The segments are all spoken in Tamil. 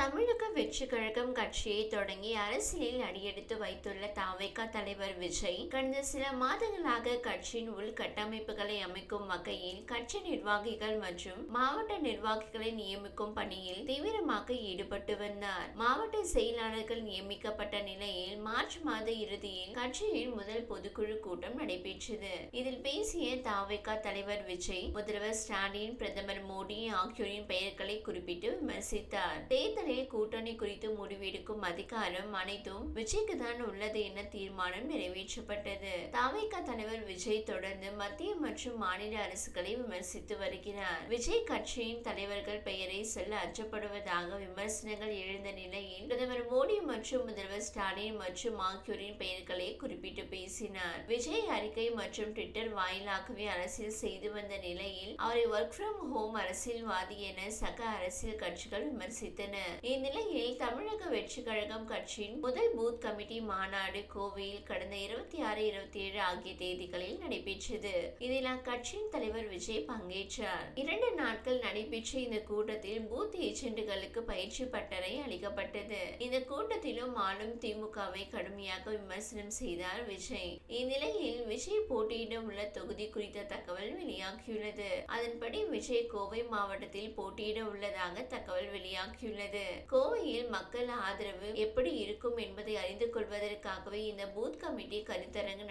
தமிழக வெற்றி கழகம் கட்சியை தொடங்கி அரசியலில் அடியெடுத்து வைத்துள்ள தாவேகா தலைவர் விஜய் கடந்த சில மாதங்களாக கட்சியின் உள்கட்டமைப்புகளை அமைக்கும் வகையில் கட்சி நிர்வாகிகள் மற்றும் மாவட்ட நிர்வாகிகளை நியமிக்கும் பணியில் தீவிரமாக ஈடுபட்டு வந்தார். மாவட்ட செயலாளர்கள் நியமிக்கப்பட்ட நிலையில் மார்ச் மாத இறுதியில் கட்சியின் முதல் பொதுக்குழு கூட்டம் நடைபெற்றது. இதில் பேசிய தாவேகா தலைவர் விஜய் முதல்வர் ஸ்டாலின் பிரதமர் மோடி ஆகியோரின் பெயர்களை குறிப்பிட்டு விமர்சித்தார். தேர்தலில் கூட்டணி குறித்து முடிவெடுக்கும் அதிகாரம் அனைத்தும் விஜய்க்கு தான் உள்ளது என தீர்மானம் நிறைவேற்றப்பட்டது. தாவேகா தலைவர் விஜய் தொடர்ந்து மத்திய மற்றும் மாநில அரசுகளை விமர்சித்து வருகிறார். விஜய் கட்சியின் தலைவர்கள் பெயரை சொல்ல அச்சப்படுவதாக விமர்சனங்கள் எழுந்த நிலையில் பிரதமர் மோடி மற்றும் முதல்வர் ஸ்டாலின் மற்றும் ஆகியோரின் பெயர்களை குறிப்பிட்டு பேசினார். விஜய் அறிக்கை மற்றும் ட்விட்டர் வாயிலாகவே அரசியல் செய்து வந்த நிலையில் அவரை ஒர்க் ஃப்ரம் ஹோம் அரசியல்வாதி என சக அரசியல் கட்சிகள் விமர்சித்தன. இந்நிலையில் தமிழக வெற்றி கழகம் கட்சியின் முதல் பூத் கமிட்டி மாநாடு கோவையில் கடந்த இருபத்தி ஆறு இருபத்தி ஏழு ஆகிய தேதிகளில் நடைபெற்றது. இதில் அக்கட்சியின் தலைவர் விஜய் பங்கேற்றார். இரண்டு நாட்கள் நடைபெற்ற இந்த கூட்டத்தில் பூத் ஏஜென்ட்டுகளுக்கு பயிற்சி பட்டறை அளிக்கப்பட்டது. இந்த கூட்டத்திலும் ஆளும் திமுகவை கடுமையாக விமர்சனம் செய்தார் விஜய். இந்நிலையில் விஜய் போட்டியிட உள்ள தொகுதி குறித்த தகவல் வெளியாகியுள்ளது. அதன்படி விஜய் கோவை மாவட்டத்தில் போட்டியிட உள்ளதாக தகவல் வெளியாகியுள்ளது. கோவையில் மக்கள் ஆதரவு எப்படி இருக்கும் என்பதை அறிந்து கொள்வதற்காகவே இந்த பூத் கமிட்டி கருத்தரங்கு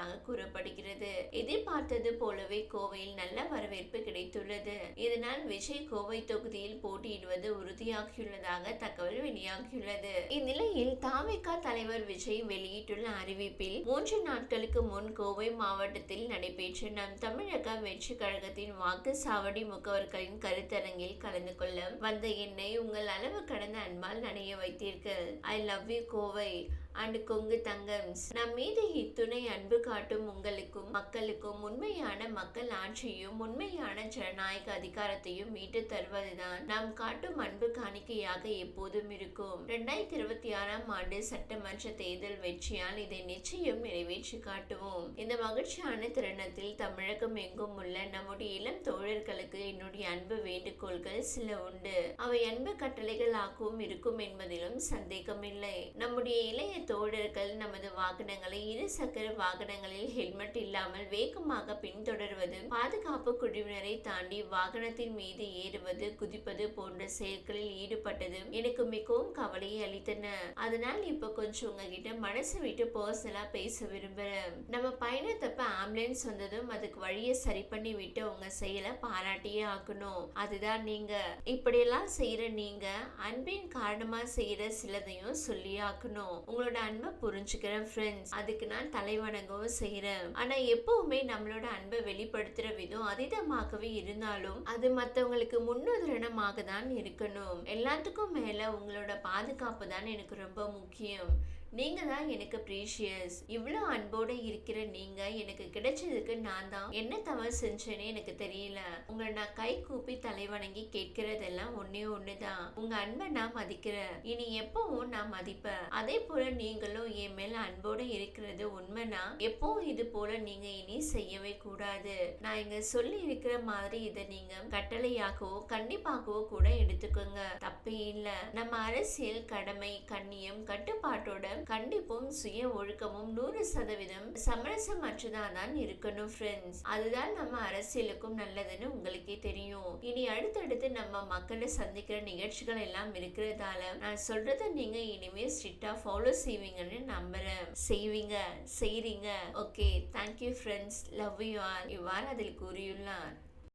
இருப்பதாக கூறப்படுகிறது. எதிர்பார்த்தது போலவே கோவையில் நல்ல வரவேற்பு கிடைத்துள்ளது. இதனால் விஜய் கோவை தொகுதியில் போட்டியிடுவது உறுதியாகியுள்ளதாக தகவல் வெளியாகியுள்ளது. இந்நிலையில் தாவேகா தலைவர் விஜய் வெளியிட்டுள்ள அறிவிப்பில் மூன்று நாட்களுக்கு முன் கோவை மாவட்டத்தில் நடைபெற்ற நம் தமிழக வெற்றி கழகத்தின் வாக்கு சாவடி முகவர்களின் கருத்தரங்கில் கலந்து கொள்ள வந்த என்னை உங்கள் அளவு கடந்த அன்பால் நனைய வைத்தீர்கள். I love you Kovai. And Kongu தங்கம்ஸ் நம் மீது இத்துணை அன்பு காட்டும் உங்களுக்கும் மக்களுக்கும் உண்மையான மக்கள் ஆட்சியும் உண்மையான ஜனநாயக அதிகாரத்தையும் மீட்டு தருவதுதான். நாம் காட்டும் அன்பு காணிக்கையாக எப்போதும் இருக்கும். இரண்டாயிரத்தி இருபத்தி ஆறாம் ஆண்டு சட்டமன்ற தேர்தல் வெற்றியால் இதை நிச்சயம் நிறைவேற்றி காட்டுவோம். இந்த மகிழ்ச்சியான தருணத்தில் தமிழகம் எங்கும் உள்ள நம்முடைய இளம் தோழர்களுக்கு என்னுடைய அன்பு வேண்டுகோள்கள் சில உண்டு. அவை அன்பு கட்டளைகளாகவும் இருக்கும் என்பதிலும் சந்தேகமில்லை. நம்முடைய இளைய தோழர்கள் நமது வாகனங்களை இரு சக்கர வாகனங்களில் ஹெல்மெட் இல்லாமல் வேகமாக பின்தொடர்வது பாதுகாப்பு குழுவினரை தாண்டி வாகனத்தின் மீது ஏறுவது குதிப்பது போன்ற செயல்களில் ஈடுபட்டது எனக்கு மிகவும் கவலையை அளித்தன. அதனால் இப்ப கொஞ்சம் உங்ககிட்ட மனசு விட்டு பர்சனலா பேச விரும்புறேன். நம்ம பயணத்தப்ப ஆம்புலன்ஸ் வந்ததும் அதுக்கு வழியை சரி பண்ணி விட்டு உங்க செயலை பாராட்டியே ஆக்கணும் அதுதான் நீங்க. இப்படியெல்லாம் செய்யற நீங்க அன்பின் காரணமா செய்யற சிலதையும் சொல்லி ஆக்கணும் நம்மளோட அன்பை புரிஞ்சுக்கிறேன் ஃப்ரெண்ட்ஸ் அதுக்கு நான் தலைவணங்கவும் செய்கிறேன் ஆனால் எப்பவுமே நம்மளோட அன்பை வெளிப்படுத்துகிற விதம் அதீதமாகவே இருந்தாலும் அது மற்றவங்களுக்கு முன்னுதாரணமாக தான் இருக்கணும். எல்லாத்துக்கும் மேலே உங்களோட பாதுகாப்பு தான் எனக்கு ரொம்ப முக்கியம். நீங்க தான் எனக்கு ப்ரீஷியஸ் இவ்வளோ அன்போட இருக்கிற நீங்க எனக்கு கிடைச்சதுக்கு நான் தான். என்ன தவறு செஞ்சேனே எனக்கு தெரியல. உங்களை நான் கை கூப்பி தலைவணங்கி கேட்கிறதெல்லாம் ஒன்னே ஒண்ணுதான். உங்க அன்பை நான் மதிக்கிறேன். இனி எப்பவும் நான் மதிப்பேன். அதே போல நீங்களும் என் மேல அன்போட இருக்கிறது உண்மைனா எப்பவும் இது போல நீங்க இனி செய்யவே கூடாது. நான் இங்க சொல்லி இருக்கிற மாதிரி இதை நீங்க கட்டளையாகவோ கண்டிப்பாகவோ கூட எடுத்துக்கோங்க. தப்பே இல்ல. நம்ம அரசியல் கடமை கண்ணியம் கட்டுப்பாட்டோட கண்டிப்பும் சுய ஒழுக்கமும் நூறு சதவீதம் சமரசமற்றதா தான் இருக்கணும் ஃப்ரெண்ட்ஸ் அதுதான் நம்ம அரசியலுக்கும் நல்லதுன்னு உங்களுக்கே தெரியும். இனி அடுத்தடுத்து நம்ம மக்களை சந்திக்கிற நிகழ்ச்சிகள் எல்லாம் இருக்கிறதால நான் சொல்றத நீங்க இனிமே ஸ்ட்ரிக்டா ஃபாலோ செய்வீங்கன்னு நம்புறேன். செய்வீங்க செய்றீங்க. Okay thank you friends love you all இவ்வாறு அதில் கூறியுள்ளார்.